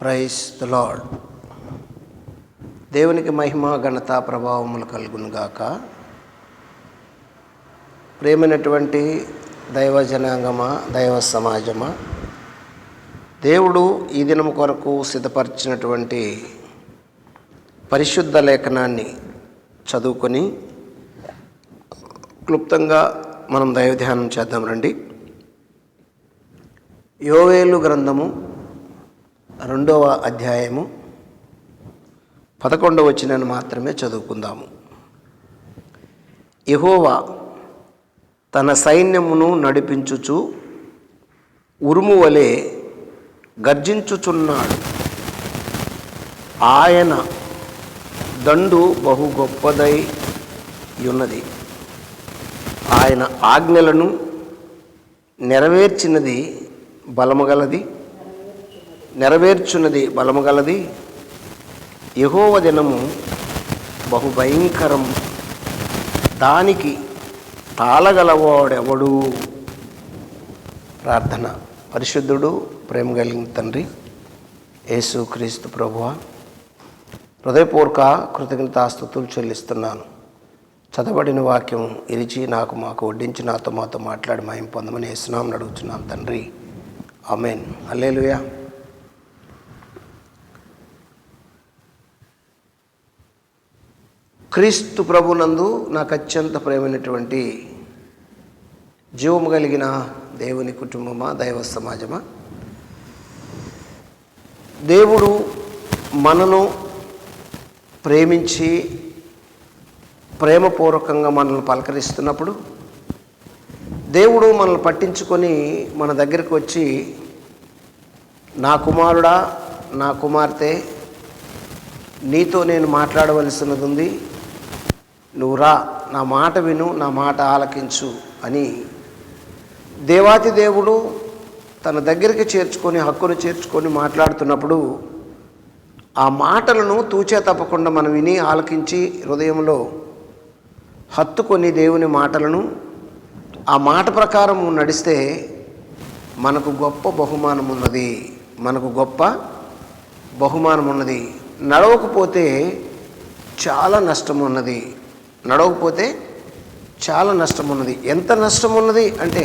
Price the lord దేవునికి మహిమ ఘనత ప్రభావములు కలుగునుగాక ప్రేమైనటువంటి దైవ జనాంగమా దైవ సమాజమా దేవుడు ఈ దినం కొరకు సిద్ధపరిచినటువంటి పరిశుద్ధ లేఖనాన్ని చదువుకొని క్లుప్తంగా మనం దైవ ధ్యానం చేద్దాం రండి. యోవేలు గ్రంథము రెండవ అధ్యాయము పదకొండవ వచ్చినను మాత్రమే చదువుకుందాము. యహోవా తన సైన్యమును నడిపించుచు ఉరుము వలె గర్జించుచున్నాడు. ఆయన దండు బహు గొప్పదై ఉన్నది ఆయన ఆజ్ఞలను నెరవేర్చినది బలము గలది నెరవేర్చున్నది బలము గలది యహోవ దినము బహు భయంకరం దానికి తాళగలవాడెవడు? ప్రార్థన. పరిశుద్ధుడు ప్రేమ కలిగిన తండ్రి యేసు క్రీస్తు ప్రభువ. హృదయపూర్వక కృతజ్ఞతాస్తుతులు చెల్లిస్తున్నాను. చదవబడిన వాక్యం ఇరిచి నాకు మాకు వడ్డించి నాతో మాతో మాట్లాడి మాయం పొందమని వేస్తున్నాం అడుగుతున్నాం తండ్రి. ఆమెన్. అల్లేలుయా క్రీస్తు ప్రభునందు నాకు అత్యంత ప్రేమైనటువంటి జీవము కలిగిన దేవుని కుటుంబమా దైవ సమాజమా? దేవుడు మనను ప్రేమించి ప్రేమపూర్వకంగా మనల్ని పలకరిస్తున్నప్పుడు దేవుడు మనల్ని పట్టించుకొని మన దగ్గరికి వచ్చి నా కుమారుడా నా కుమార్తె నీతో నేను మాట్లాడవలసినది ఉంది నువ్వు రా నా మాట విను నా మాట ఆలకించు అని దేవాతి దేవుడు తన దగ్గరికి చేర్చుకొని హక్కును చేర్చుకొని మాట్లాడుతున్నప్పుడు ఆ మాటలను తూచే తప్పకుండా మనం విని ఆలకించి హృదయంలో హత్తుకొని దేవుని మాటలను ఆ మాట ప్రకారం నడిస్తే మనకు గొప్ప బహుమానం ఉన్నది మనకు గొప్ప బహుమానం ఉన్నది నడవకపోతే చాలా నష్టం ఉన్నది నడవకపోతే చాలా నష్టం ఉన్నది ఎంత నష్టం ఉన్నది అంటే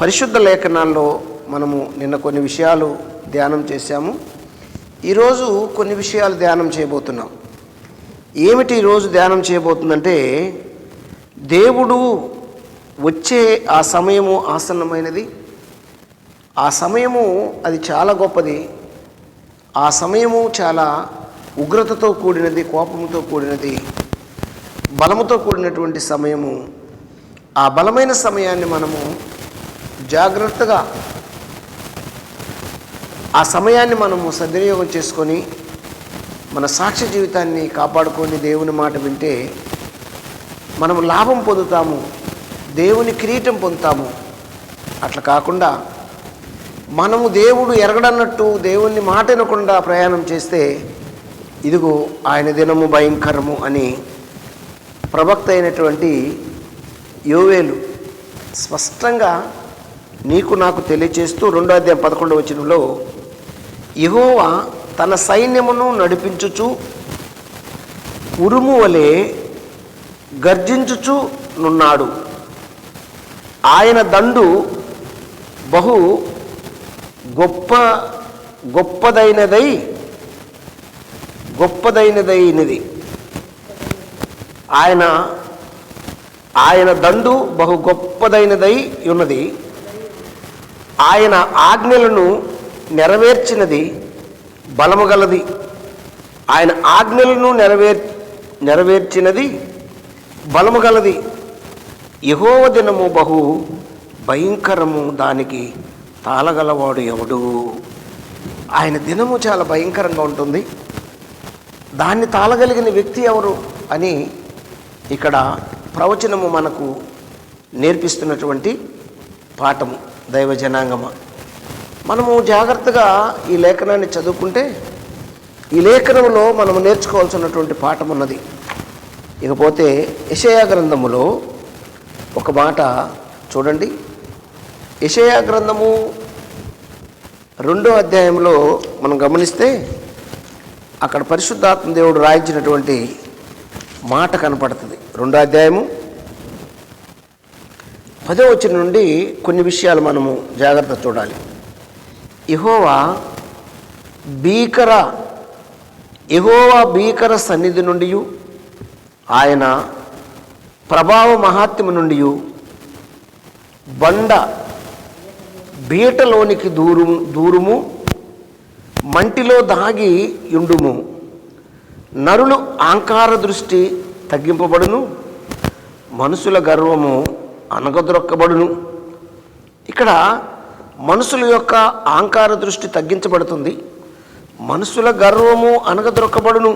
పరిశుద్ధ లేఖనాల్లో మనము నిన్న కొన్ని విషయాలు ధ్యానం చేశాము. ఈరోజు కొన్ని విషయాలు ధ్యానం చేయబోతున్నాం. ఏమిటి ఈరోజు ధ్యానం చేయబోతుందంటే దేవుడు వచ్చే ఆ సమయము ఆసన్నమైనది. ఆ సమయము అది చాలా గొప్పది. ఆ సమయము చాలా ఉగ్రతతో కూడినది కోపంతో కూడినది. బలముతో కూడినటువంటి సమయము ఆ బలమైన సమయాన్ని మనము జాగ్రత్తగా ఆ సమయాన్ని మనము సద్వినియోగం చేసుకొని మన సాక్ష్య జీవితాన్ని కాపాడుకొని దేవుని మాట వింటే మనము లాభం పొందుతాము దేవుని కిరీటం పొందుతాము. అట్లా కాకుండా మనము దేవుడు ఎరగడన్నట్టు దేవుణ్ణి మాట వినకుండా ప్రయాణం చేస్తే ఇదిగో ఆయన దినము భయంకరము అని ప్రవక్త అయినటువంటి యోవేలు స్పష్టంగా నీకు నాకు తెలియచేస్తూ రెండో అధ్యాయం పదకొండవ వచనంలో యహోవా తన సైన్యమును నడిపించుచు ఉరుము వలె గర్జించుచు నున్నాడు. ఆయన దండు బహు గొప్ప గొప్పదైనదై గొప్పదైనదైనది. ఆయన ఆయన దండు బహు గొప్పదైనదై ఉన్నది. ఆయన ఆజ్ఞలను నెరవేర్చినది బలము గలది. ఆయన ఆజ్ఞలను నెరవేర్ నెరవేర్చినది బలము గలది. యహోవ దినము బహు భయంకరము దానికి తాళగలవాడు ఎవడు? ఆయన దినము చాలా భయంకరంగా ఉంటుంది. దాన్ని తాళగలిగిన వ్యక్తి ఎవరు అని ఇక్కడ ప్రవచనము మనకు నేర్పిస్తున్నటువంటి పాఠము దైవ జనాంగమ మనము జాగ్రత్తగా ఈ లేఖనాన్ని చదువుకుంటే ఈ లేఖనంలో మనము నేర్చుకోవాల్సినటువంటి పాఠం ఉన్నది ఇకపోతే యషయా గ్రంథములో ఒక మాట చూడండి. యషయా గ్రంథము రెండో అధ్యాయంలో మనం గమనిస్తే అక్కడ పరిశుద్ధాత్మ దేవుడు రాయించినటువంటి మాట కనపడుతుంది. రెండో అధ్యాయము. పదో వచ్చిన నుండి కొన్ని విషయాలు మనము జాగ్రత్త చూడాలి. ఇహోవా భీకర ఇహోవా భీకర సన్నిధి నుండి ఆయన ప్రభావ మహాత్మ్యము నుండి బండ బీటలోనికి దూరు దూరుము మంటిలో దాగి యుండుము. నరులు ఆంకార దృష్టి తగ్గింపబడును. మనుషుల గర్వము అనగదొరక్కబడును ఇక్కడ మనుషుల యొక్క ఆంకార దృష్టి తగ్గించబడుతుంది. మనుషుల గర్వము అనగదొరక్కబడును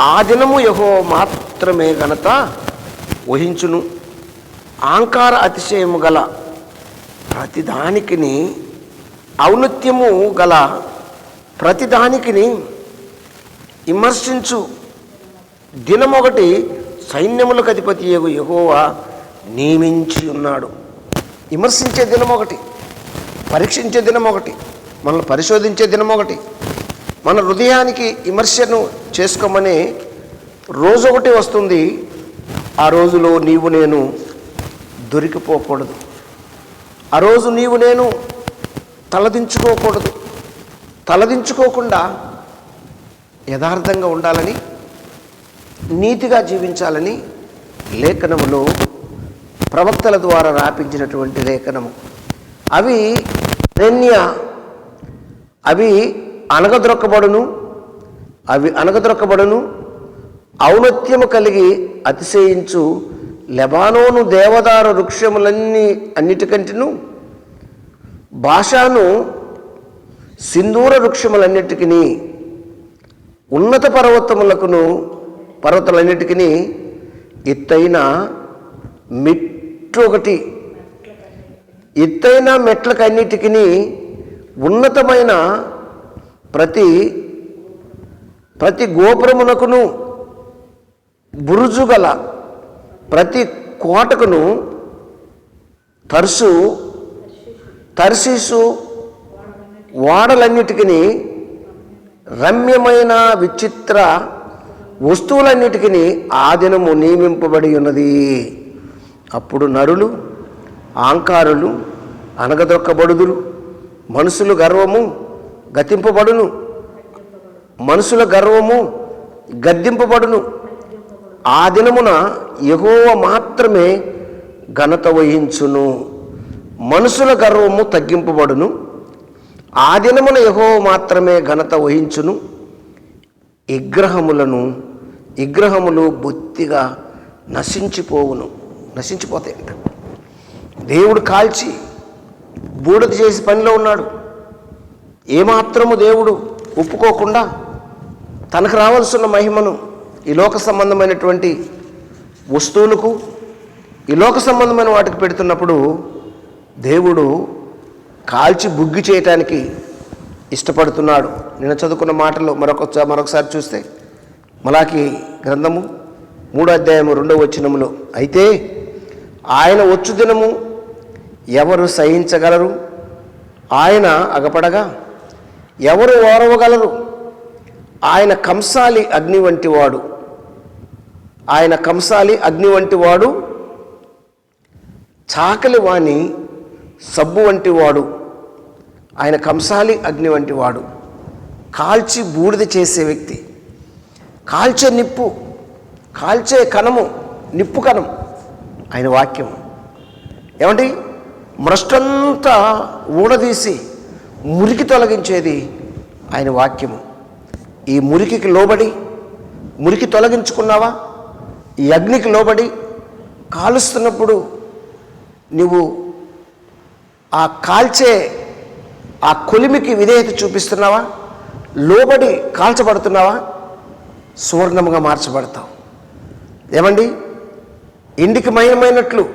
ఆ దినము యహో మాత్రమే ఘనత వహించును. ఆంకార అతిశయము గల ప్రతిదానికిని ఔన్నత్యము గల ప్రతిదానికిని విమర్శించు. దినమొకటి సైన్యములకు అధిపతి ఏగు యహోవా నియమించి ఉన్నాడు. విమర్శించే దినం ఒకటి పరీక్షించే దినం ఒకటి మనల్ని పరిశోధించే దినం ఒకటి మన హృదయానికి విమర్శను చేసుకోమని రోజు ఒకటి వస్తుంది. ఆ రోజులో నీవు నేను దొరికిపోకూడదు. ఆ రోజు నీవు నేను తలదించుకోకూడదు. తలదించుకోకుండా యథార్థంగా ఉండాలని నీతిగా జీవించాలని లేఖనములో ప్రవక్తల ద్వారా రాపించినటువంటి లేఖనము. అవి ధన్య. అవి అనగదొరకబడును అవి అనగదొరకబడును ఔన్నత్యము కలిగి అతిశయించు లెబానోను దేవదార వృక్షములన్నీ అన్నిటికంటేను భాషాను సింధూర వృక్షములన్నిటికీ ఉన్నత పర్వతములకును పర్వతాలన్నిటికీ ఎత్తైన మెట్టు ఒకటి ఎత్తైన మెట్లకన్నిటికీ ఉన్నతమైన ప్రతి ప్రతి గోపురమునకును బురుజు గల ప్రతి కోటకును తరుసు తర్శీసు వాడలన్నిటికీ రమ్యమైన విచిత్ర వస్తువులన్నిటికీ ఆ దినము నియమింపబడి ఉన్నది. అప్పుడు నరులు ఆంకారులు అనగదొక్కబడుదురు మనుషులు గర్వము గతింపబడును. మనుషుల గర్వము గద్దింపబడును. ఆ దినమున ఎగువ మాత్రమే ఘనత వహించును. మనుషుల గర్వము తగ్గింపబడును. ఆ దినమున యహోవ మాత్రమే ఘనత వహించును. విగ్రహములను విగ్రహములు బొత్తిగా నశించిపోవును నశించిపోతాయంట దేవుడు కాల్చి బూడిద చేసి పనిలో ఉన్నాడు. ఏమాత్రము దేవుడు ఒప్పుకోకుండా తనకు రావాల్సిన మహిమను ఈ లోక సంబంధమైనటువంటి వస్తువులకు ఈ లోక సంబంధమైన వాటికి పెడుతున్నప్పుడు దేవుడు కాల్చి బుగ్గి చేయటానికి ఇష్టపడుతున్నాడు. నేను చదువుకున్న మాటలు మరొక మరొకసారి చూస్తే మలాకి గ్రంథము మూడో అధ్యాయము రెండవ వచనములో అయితే ఆయన వచ్చు దినము ఎవరు సహించగలరు? ఆయన అగపడగా ఎవరు ఓరవగలరు ఆయన కంసాలి అగ్ని వంటి వాడు. ఆయన కంసాలి అగ్ని వంటి వాడు చాకలి వాణి సబ్బు వంటి వాడు. ఆయన కంసాలి అగ్ని వంటి వాడు. కాల్చి బూడిద చేసే వ్యక్తి. కాల్చే నిప్పు కాల్చే కణము నిప్పు కణం ఆయన వాక్యం. ఏమండి? మృష్టంతా ఊడదీసి మురికి తొలగించేది ఆయన వాక్యము. ఈ మురికికి లోబడి మురికి తొలగించుకున్నావా? ఈ అగ్నికి లోబడి కాలుస్తున్నప్పుడు నువ్వు ఆ కాల్చే ఆ కొలిమికి విధేయత చూపిస్తున్నావా? లోబడి కాల్చబడుతున్నావా? సువర్ణముగా మార్చబడతావు. ఏమండి? ఇంటికి మయమైనట్లు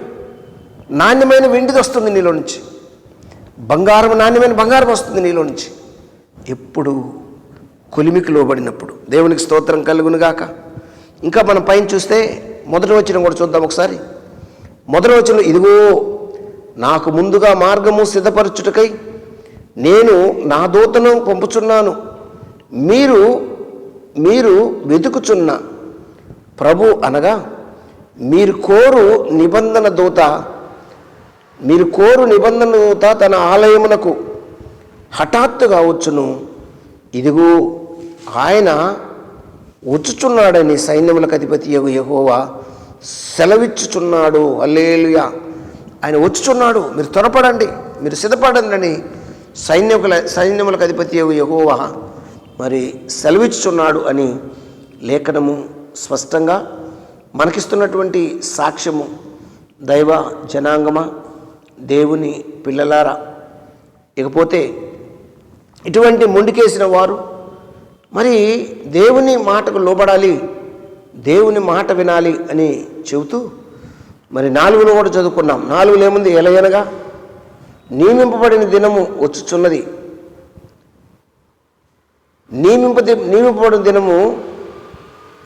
నాణ్యమైన వెండిది వస్తుంది నీలో నుంచి. బంగారం నాణ్యమైన బంగారం వస్తుంది నీలో నుంచి. ఎప్పుడు కొలిమికి లోబడినప్పుడు. దేవునికి స్తోత్రం కలుగునుగాక. ఇంకా మనం పైన చూస్తే మొదటి వచ్చిన కూడా చూద్దాం ఒకసారి. మొదటి వచ్చిన ఇదిగో నాకు ముందుగా మార్గము సిద్ధపరచుటకై నేను నా దూతను పంపుచున్నాను. మీరు మీరు వెతుకుచున్న ప్రభు అనగా మీరు కోరు నిబంధన దూత మీరు కోరు నిబంధన దూత తన ఆలయమునకు హఠాత్తుగా వచ్చును. ఇదిగో ఆయన వచ్చుచున్నాడని సైన్యములకు అధిపతి యహోవా సెలవిచ్చుచున్నాడు. అల్లేలుయా ఆయన వచ్చుచున్నాడు. మీరు త్వరపడండి. మీరు సిద్ధపడండి అని సైన్యముల సైన్యములకు అధిపతి యహోవా మరి సెలవిచ్చుచున్నాడు అని లేఖనము స్పష్టంగా మనకిస్తున్నటువంటి సాక్ష్యము దైవ జనాంగమ దేవుని పిల్లలారా. ఇకపోతే ఇటువంటి మొండికేసిన వారు మరి దేవుని మాటకు లోబడాలి దేవుని మాట వినాలి అని చెబుతూ మరి నాలుగులో కూడా చదువుకున్నాం. నాలుగులో ఏముంది ఎలయనగా నియమింపబడిన దినము వచ్చుచున్నది. నియమింప నియమింపబడిన దినము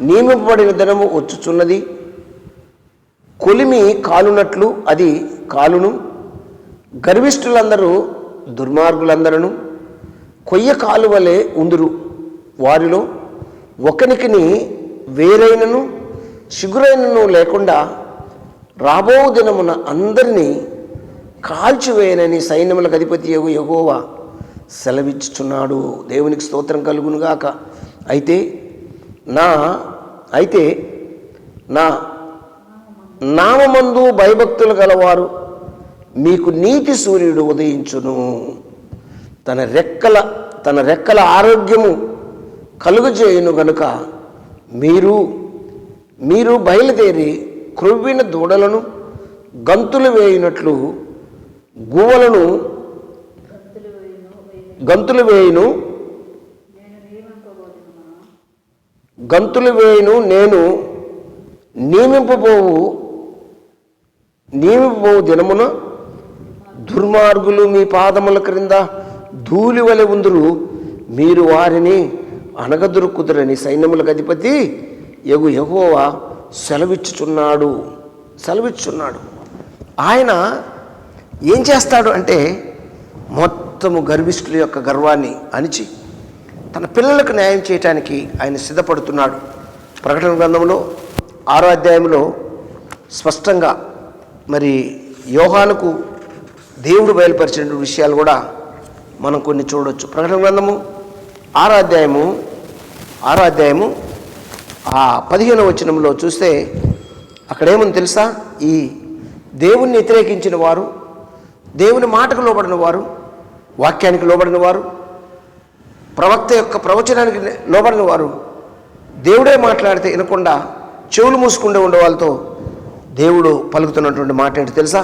నియమింపబడిన దినము వచ్చుచున్నది. కొలిమి కాలునట్లు అది కాలును. గర్విష్ఠులందరూ దుర్మార్గులందరూ కొయ్య కాలువలే ఉందురు వారిలో. ఒకనికిని వేరైనను చిగురైనను లేకుండా రాబో దినమున అందరినీ కాల్చివేయనని సైన్యములకు అధిపతి యగు యగోవా సెలవిచ్చుచున్నాడు. దేవునికి స్తోత్రం కలుగునుగాక. అయితే నా అయితే నా నామమందు భయభక్తులు గలవారు మీకు నీతి సూర్యుడు ఉదయించును. తన రెక్కల తన రెక్కల ఆరోగ్యము కలుగజేయును గనుక మీరు మీరు బయలుదేరి క్రొవ్విన దూడలను గంతులు వేయినట్లు గువలను గంతులు వేయును. గంతులు వేయును నేను నియమింపబోవు నియమింపబోవు దినమున దుర్మార్గులు మీ పాదముల క్రింద ధూళి వలె ఉందరు. మీరు వారిని అనగదొరుకుదురని సైన్యములకు అధిపతి ఎగు యహోవా సెలవిచ్చుచున్నాడు. సెలవిచ్చుచున్నాడు. ఆయన ఏం చేస్తాడు అంటే మొత్తము గర్విష్ఠుల యొక్క గర్వాన్ని అణిచి తన పిల్లలకు న్యాయం చేయటానికి ఆయన సిద్ధపడుతున్నాడు. ప్రకటన గ్రంథంలో ఆరో అధ్యాయంలో స్పష్టంగా మరి యోహానుకు దేవుడు బయలుపరిచిన విషయాలు కూడా మనం కొన్ని చూడవచ్చు ప్రకటన గ్రంథము ఆరో అధ్యాయము ఆరో అధ్యాయము ఆ పదిహేను వచనంలో చూస్తే అక్కడేముంది తెలుసా? ఈ దేవుణ్ణి వ్యతిరేకించిన వారు దేవుని మాటకు లోబడిన వారు వాక్యానికి లోబడిన వారు ప్రవక్త యొక్క ప్రవచనానికి లోబడిన వారు దేవుడే మాట్లాడితే వినకుండా చెవులు మూసుకుండే ఉండే వాళ్ళతో దేవుడు పలుకుతున్నటువంటి మాట ఏంటి తెలుసా?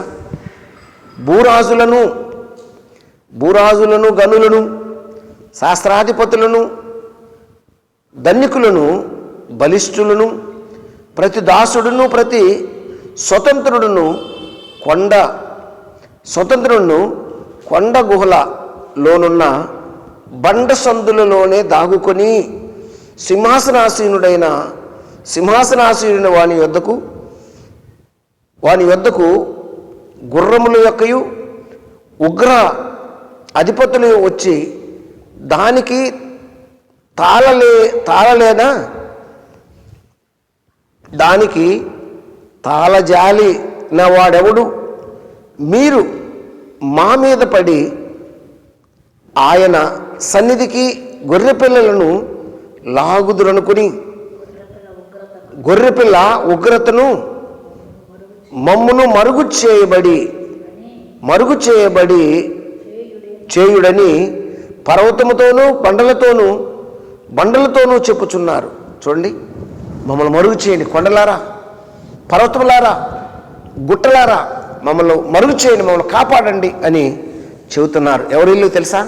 భూరాజులను భూరాజులను గనులను శాస్త్రాధిపతులను ధన్యకులను బలిష్ఠులను ప్రతి దాసుడును ప్రతి స్వతంత్రుడును కొండ స్వతంత్రుడును కొండ గుహల లోనున్న బండ సందులలోనే దాగుకొని సింహాసనాసీనుడైన సింహాసనాసీనుని వాని యొద్దకు వాని యొద్దకు గుర్రముల యొక్కయు ఉగ్ర అధిపతులు వచ్చి దానికి తాళలే తాళలేనా? దానికి తాళజాలి నా వాడెవడు? మీరు మా మీద పడి ఆయన సన్నిధికి గొర్రె పిల్లలను లాగుదురనుకుని గొర్రెపిల్ల ఉగ్రతను మమ్మును మరుగు చేయబడి మరుగు చేయబడి చేయుడని పర్వతముతోనూ బండలతోనూ బండలతోనూ చెప్పుచున్నారు. చూడండి మమ్మల్ని మరుగు చేయండి. కొండలారా పర్వతములారా గుట్టలారా మమ్మల్ని మరుగు చేయండి మమ్మల్ని కాపాడండి అని చెబుతున్నారు. ఎవరిల్లు తెలుసా?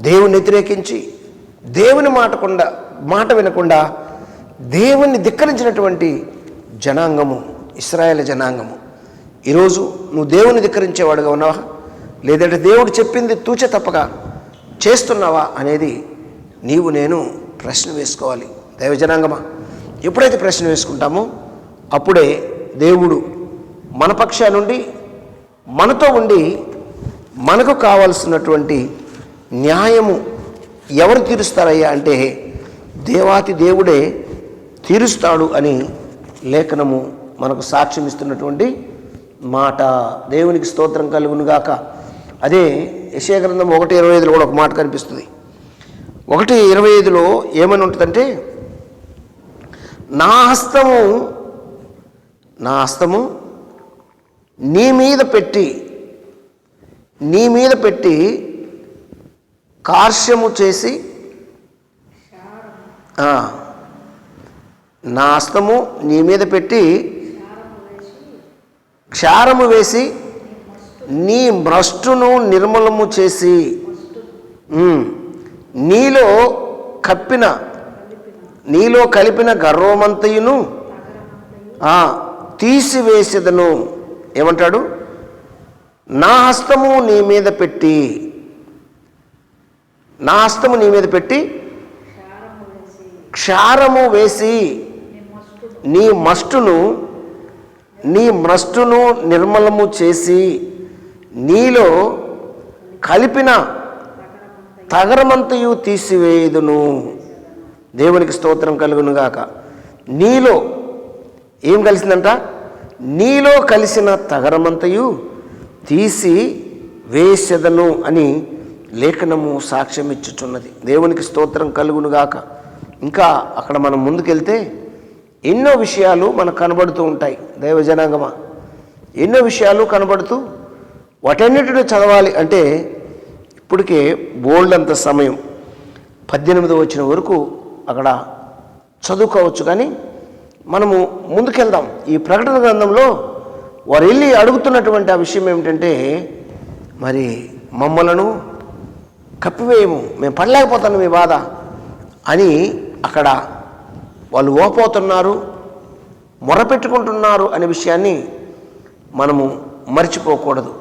దేవుని వ్యతిరేకించి దేవుని మాటకుండా మాట వినకుండా దేవుణ్ణి ధిక్కరించినటువంటి జనాంగము ఇస్రాయేల్ జనాంగము. ఈరోజు నువ్వు దేవుని ధిక్కరించేవాడుగా ఉన్నావా? లేదంటే దేవుడు చెప్పింది తూచ తప్పక చేస్తున్నావా అనేది నీవు నేను ప్రశ్న వేసుకోవాలి. దైవ జనాంగమా? ఎప్పుడైతే ప్రశ్న వేసుకుంటామో అప్పుడే దేవుడు మన పక్షా నుండి మనతో ఉండి మనకు కావాల్సినటువంటి న్యాయము ఎవరు తీరుస్తారయ్యా అంటే దేవాతి దేవుడే తీరుస్తాడు అని లేఖనము మనకు సాక్ష్యం ఇస్తున్నటువంటి మాట. దేవునికి స్తోత్రం కలుగునుగాక. అదే యశయగ్రంథం ఒకటి ఇరవై ఐదులో కూడా ఒక మాట కనిపిస్తుంది. ఒకటి ఇరవై ఐదులో ఏమని ఉంటుందంటే నా హస్తము నా హస్తము నీ మీద పెట్టి నీ మీద పెట్టి కార్ష్యము చేసి నా హస్తము నీ మీద పెట్టి క్షారము వేసి నీ భ్రష్టును నిర్మలము చేసి నీలో కప్పిన నీలో కలిపిన గర్వమంతయును తీసివేసేదను. ఏమంటాడు? నా హస్తము నీ మీద పెట్టి నా హస్తము నీ మీద పెట్టి క్షారము వేసి నీ మస్టును నీ మస్టును నిర్మలము చేసి నీలో కలిపిన తగరమంతయు తీసివేయదును. దేవునికి స్తోత్రం కలుగునుగాక. నీలో ఏం కలిసిందంట? నీలో కలిసిన తగరమంతయు తీసి వేసెదను అని లేఖనము సాక్ష్యం ఇచ్చుచున్నది దేవునికి స్తోత్రం కలుగునుగాక. ఇంకా అక్కడ మనం ముందుకెళ్తే ఎన్నో విషయాలు మనకు కనబడుతూ ఉంటాయి దైవజనాంగమా ఎన్నో విషయాలు కనబడుతూ వాటన్నిటిని చదవాలి అంటే ఇప్పటికే బోల్డ్ అంత సమయం. పద్దెనిమిది వచ్చిన వరకు అక్కడ చదువుకోవచ్చు కానీ మనము ముందుకెళ్దాం. ఈ ప్రకటన గ్రంథంలో వారు వెళ్ళి అడుగుతున్నటువంటి ఆ విషయం ఏమిటంటే మరి మమ్మలను కప్పివేయము మేము పడలేకపోతాను మీ బాధ అని అక్కడ వాళ్ళు ఓపోతున్నారు మొరపెట్టుకుంటున్నారు అనే విషయాన్ని మనము మర్చిపోకూడదు.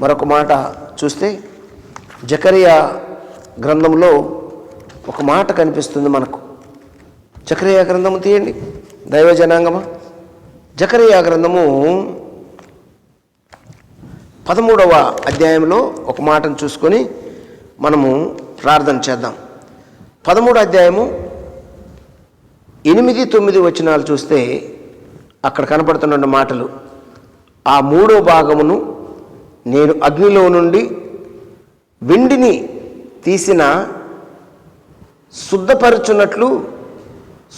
మరొక మాట చూస్తే జకరియా గ్రంథంలో ఒక మాట కనిపిస్తుంది మనకు. జకరియా గ్రంథము తీయండి దైవ జనాంగమా జకరియా గ్రంథము పదమూడవ అధ్యాయంలో ఒక మాటను చూసుకొని మనము ప్రార్థన చేద్దాం. పదమూడు అధ్యాయము ఎనిమిది తొమ్మిది వచనాలు చూస్తే అక్కడ కనపడుతున్న మాటలు ఆ మూడో భాగమును నేను అగ్నిలో నుండి వెండిని తీసిన శుద్ధపరుచున్నట్లు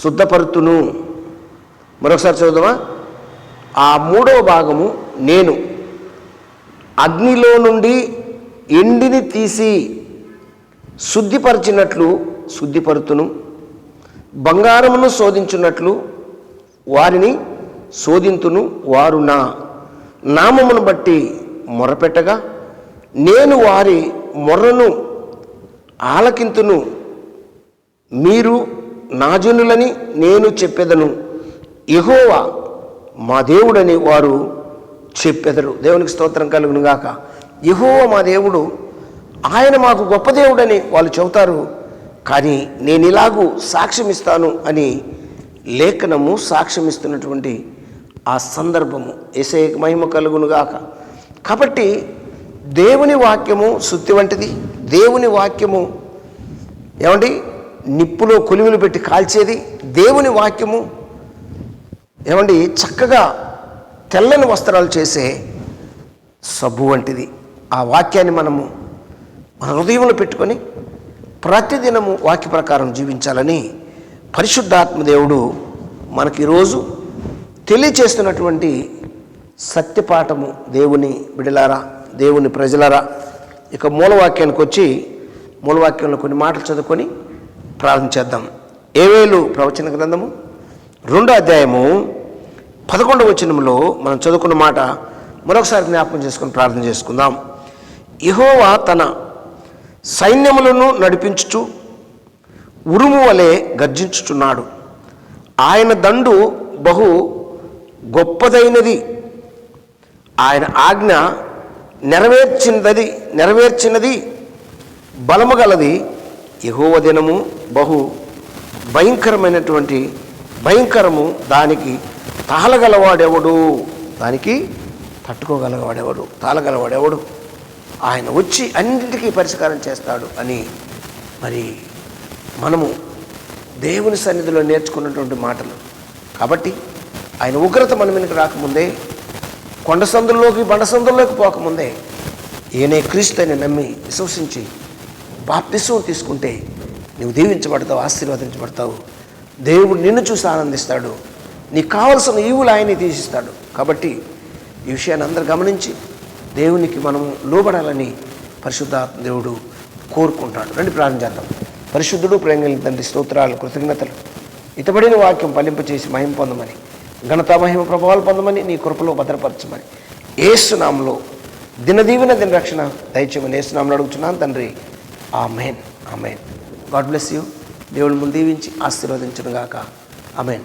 శుద్ధపరుతును. మరొకసారి చదువుదామా? ఆ మూడవ భాగము నేను అగ్నిలో నుండి ఎండిని తీసి శుద్ధిపరిచినట్లు శుద్ధిపరుతును బంగారమును శోధించున్నట్లు వారిని శోధింతును వారు నా నామమును బట్టి మొరపెట్టగా నేను వారి మొర్రను ఆలకింతును. మీరు నాజనులని నేను చెప్పెదను. యెహోవా మా దేవుడని వారు చెప్పెదరు. దేవునికి స్తోత్రం కలుగును గాక మా దేవుడు ఆయన మాకు గొప్ప దేవుడని వాళ్ళు చెబుతారు. కానీ నేను ఇలాగూ సాక్ష్యమిస్తాను అని లేఖనము సాక్ష్యమిస్తున్నటువంటి ఆ సందర్భము. ఎసే మహిమ కలుగును గాక. కాబట్టి దేవుని వాక్యము శుద్ధి వంటిది. దేవుని వాక్యము ఏమండి? నిప్పులో కొలిమిలు పెట్టి కాల్చేది. దేవుని వాక్యము ఏమండి? చక్కగా తెల్లని వస్త్రాలు చేసే సబ్బు వంటిది. ఆ వాక్యాన్ని మనము మన హృదయంలో పెట్టుకొని ప్రతిదినము వాక్య ప్రకారం జీవించాలని పరిశుద్ధాత్మదేవుడు మనకి ఈరోజు తెలియచేస్తున్నటువంటి సత్యపాఠము దేవుని బిడలారా దేవుని ప్రజలారా ఇక మూలవాక్యానికి వచ్చి మూలవాక్యంలో కొన్ని మాటలు చదువుకొని ప్రార్థన చేద్దాం. ఏవేలు ప్రవచన గ్రంథము? రెండో అధ్యాయము పదకొండవ వచనంలో మనం చదువుకున్న మాట మరొకసారి జ్ఞాపకం చేసుకొని ప్రార్థన చేసుకుందాం. ఇహోవా తన సైన్యములను నడిపించుచు ఉరుము వలె గర్జించుచున్నాడు. ఆయన దండు బహు గొప్పదైనది. ఆయన ఆజ్ఞ నెరవేర్చినది నెరవేర్చినది బలము గలది యెహోవ దినము బహు భయంకరమైనటువంటి భయంకరము. దానికి తాళగలవాడెవడు? దానికి తట్టుకోగలవాడెవడు? తాళగలవాడెవడు? ఆయన వచ్చి అన్నింటికీ పరిష్కారం చేస్తాడు అని మరి మనము దేవుని సన్నిధిలో నేర్చుకున్నటువంటి మాటలు. కాబట్టి ఆయన ఉగ్రత మన మీదకి రాకముందే కొండ సందుల్లోకి బండ సందుల్లోకి పోకముందే ఈయనే క్రీస్తు అని నమ్మి విశ్వసించి బాప్తిసం తీసుకుంటే నువ్వు దీవించబడతావు ఆశీర్వదించబడతావు. దేవుడు నిన్ను చూసి ఆనందిస్తాడు. నీకు కావలసిన ఈవులు ఆయనే తీసిస్తాడు. కాబట్టి ఈ విషయాన్ని అందరూ గమనించి దేవునికి మనం లోబడాలని పరిశుద్ధాత్మ దేవుడు కోరుకుంటాడు. రండి ప్రార్థన చేద్దాం. పరిశుద్ధుడు ప్రేమ తండ్రి స్తోత్రాలు కృతజ్ఞతలు. ఇతబడిన వాక్యం ఫలింపచేసి మహిమ పొందమని ఘనత మహిమ ప్రభావాలు పొందమని నీ కృపలో భద్రపరచమని. ఏసునామంలో దినదీవన దిన రక్షణ దయచేయమని ఏసునామని అడుగుతున్నాను తండ్రి. ఆ మెయిన్ ఆ మెయిన్ గాడ్ బ్లెస్ యూ. దేవుడు ముందు దీవించి గాక ఆమెన్.